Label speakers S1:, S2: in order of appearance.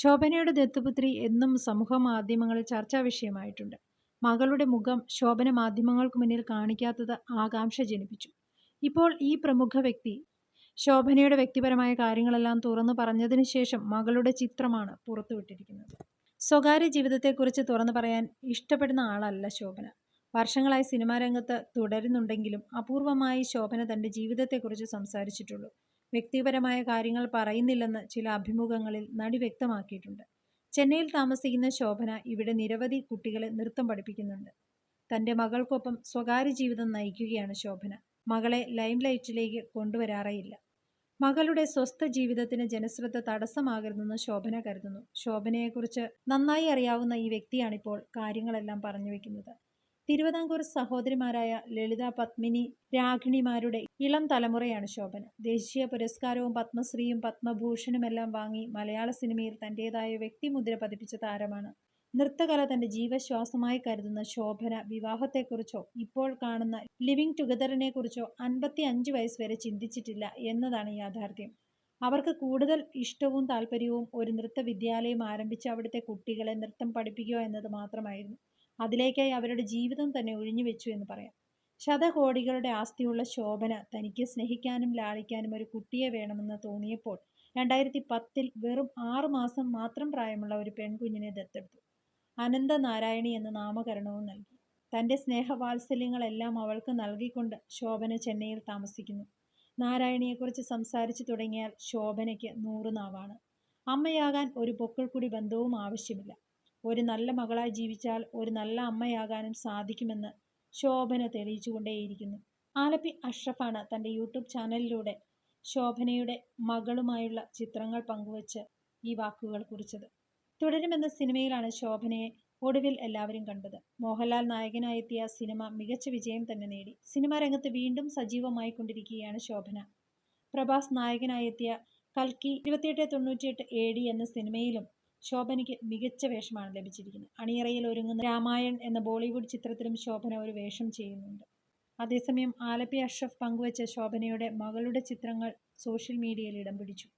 S1: ശോഭനയുടെ ദത്തുപുത്രി എന്നും സമൂഹ മാധ്യമങ്ങളിൽ ചർച്ചാ വിഷയമായിട്ടുണ്ട്. മകളുടെ മുഖം ശോഭന മാധ്യമങ്ങൾക്ക് മുന്നിൽ കാണിക്കാത്തത് ആകാംക്ഷ ജനിപ്പിച്ചു. ഇപ്പോൾ ഈ പ്രമുഖ വ്യക്തി ശോഭനയുടെ വ്യക്തിപരമായ കാര്യങ്ങളെല്ലാം തുറന്നു പറഞ്ഞതിന് ശേഷം മകളുടെ ചിത്രമാണ് പുറത്തുവിട്ടിരിക്കുന്നത്. സ്വകാര്യ ജീവിതത്തെക്കുറിച്ച് തുറന്നു പറയാൻ ഇഷ്ടപ്പെടുന്ന ആളല്ല ശോഭന. വർഷങ്ങളായി സിനിമാ രംഗത്ത് തുടരുന്നുണ്ടെങ്കിലും അപൂർവമായി ശോഭന തന്റെ ജീവിതത്തെക്കുറിച്ച് സംസാരിച്ചിട്ടുള്ളൂ. വ്യക്തിപരമായ കാര്യങ്ങൾ പറയുന്നില്ലെന്ന് ചില അഭിമുഖങ്ങളിൽ നടി വ്യക്തമാക്കിയിട്ടുണ്ട്. ചെന്നൈയിൽ താമസിക്കുന്ന ശോഭന ഇവിടെ നിരവധി കുട്ടികളെ നൃത്തം പഠിപ്പിക്കുന്നുണ്ട്. തന്റെ മകൾക്കൊപ്പം സ്വകാര്യ ജീവിതം നയിക്കുകയാണ് ശോഭന. മകളെ ലൈംലൈറ്റിലേക്ക് കൊണ്ടുവരാറേയില്ല. മകളുടെ സ്വസ്ഥ ജീവിതത്തിന് ജനശ്രദ്ധ തടസ്സമാകരുതെന്ന് ശോഭന കരുതുന്നു. ശോഭനയെക്കുറിച്ച് നന്നായി അറിയാവുന്ന ഈ വ്യക്തിയാണിപ്പോൾ കാര്യങ്ങളെല്ലാം പറഞ്ഞു വെക്കുന്നത്. തിരുവിതാംകൂർ സഹോദരിമാരായ ലളിത പത്മിനി രാഗിണിമാരുടെ ഇളം തലമുറയാണ് ശോഭന. ദേശീയ പുരസ്കാരവും പത്മശ്രീയും പത്മഭൂഷണുമെല്ലാം വാങ്ങി മലയാള സിനിമയിൽ തന്റേതായ വ്യക്തിമുദ്ര പതിപ്പിച്ച താരമാണ്. നൃത്തകല തന്റെ ജീവശ്വാസമായി കരുതുന്ന ശോഭന വിവാഹത്തെക്കുറിച്ചോ ഇപ്പോൾ കാണുന്ന ലിവിംഗ് ടുഗദറിനെ കുറിച്ചോ അൻപത്തി അഞ്ച് വയസ്സ് വരെ ചിന്തിച്ചിട്ടില്ല എന്നതാണ് യാഥാർത്ഥ്യം. അവർക്ക് കൂടുതൽ ഇഷ്ടവും താല്പര്യവും ഒരു നൃത്ത വിദ്യാലയം ആരംഭിച്ച് അവിടുത്തെ കുട്ടികളെ നൃത്തം പഠിപ്പിക്കുക എന്നത് മാത്രമായിരുന്നു. അതിലേക്കായി അവരുടെ ജീവിതം തന്നെ ഒഴിഞ്ഞു വെച്ചു എന്ന് പറയാം. ശതകോടികളുടെ ആസ്തിയുള്ള ശോഭന തനിക്ക് സ്നേഹിക്കാനും ലാളിക്കാനും ഒരു കുട്ടിയെ വേണമെന്ന് തോന്നിയപ്പോൾ രണ്ടായിരത്തി പത്തിൽ വെറും ആറു മാസം മാത്രം പ്രായമുള്ള ഒരു പെൺകുഞ്ഞിനെ ദത്തെടുത്തു. അനന്തനാരായണി എന്ന നാമകരണവും നൽകി. തന്റെ സ്നേഹവാത്സല്യങ്ങളെല്ലാം അവൾക്ക് നൽകിക്കൊണ്ട് ശോഭന ചെന്നൈയിൽ താമസിക്കുന്നു. നാരായണിയെക്കുറിച്ച് സംസാരിച്ചു തുടങ്ങിയാൽ ശോഭനയ്ക്ക് നൂറ് നാവാണ് അമ്മയാകാൻ ഒരു പൊക്കിൾക്കുടി ബന്ധവും ആവശ്യമില്ല. ഒരു നല്ല മകളായി ജീവിച്ചാൽ ഒരു നല്ല അമ്മയാകാനും സാധിക്കുമെന്ന് ശോഭന തെളിയിച്ചുകൊണ്ടേയിരിക്കുന്നു. ആലപ്പി അഷ്റഫാണ് തന്റെ യൂട്യൂബ് ചാനലിലൂടെ ശോഭനയുടെ മകളുമായുള്ള ചിത്രങ്ങൾ പങ്കുവച്ച് ഈ വാക്കുകൾ കുറിച്ചത്. തുടരുമെന്ന സിനിമയിലാണ് ശോഭനയെ ഒടുവിൽ എല്ലാവരും കണ്ടത്. മോഹൻലാൽ നായകനായെത്തിയ സിനിമ മികച്ച വിജയം തന്നെ നേടി. സിനിമാ രംഗത്ത് വീണ്ടും സജീവമായി കൊണ്ടിരിക്കുകയാണ് ശോഭന. പ്രഭാസ് നായകനായെത്തിയ കൽക്കി ഇരുപത്തിയെട്ട് തൊണ്ണൂറ്റിയെട്ട് എ ഡി എന്ന സിനിമയിലും ശോഭനയ്ക്ക് മികച്ച വേഷമാണ് ലഭിച്ചിരിക്കുന്നത്. അണിയറയിൽ ഒരുങ്ങുന്ന രാമായൺ എന്ന ബോളിവുഡ് ചിത്രത്തിലും ശോഭന ഒരു വേഷം ചെയ്യുന്നുണ്ട്. അതേസമയം ആലപ്പി അഷ്റഫ് പങ്കുവച്ച ശോഭനയുടെ മകളുടെ ചിത്രങ്ങൾ സോഷ്യൽ മീഡിയയിൽ ഇടം പിടിച്ചു.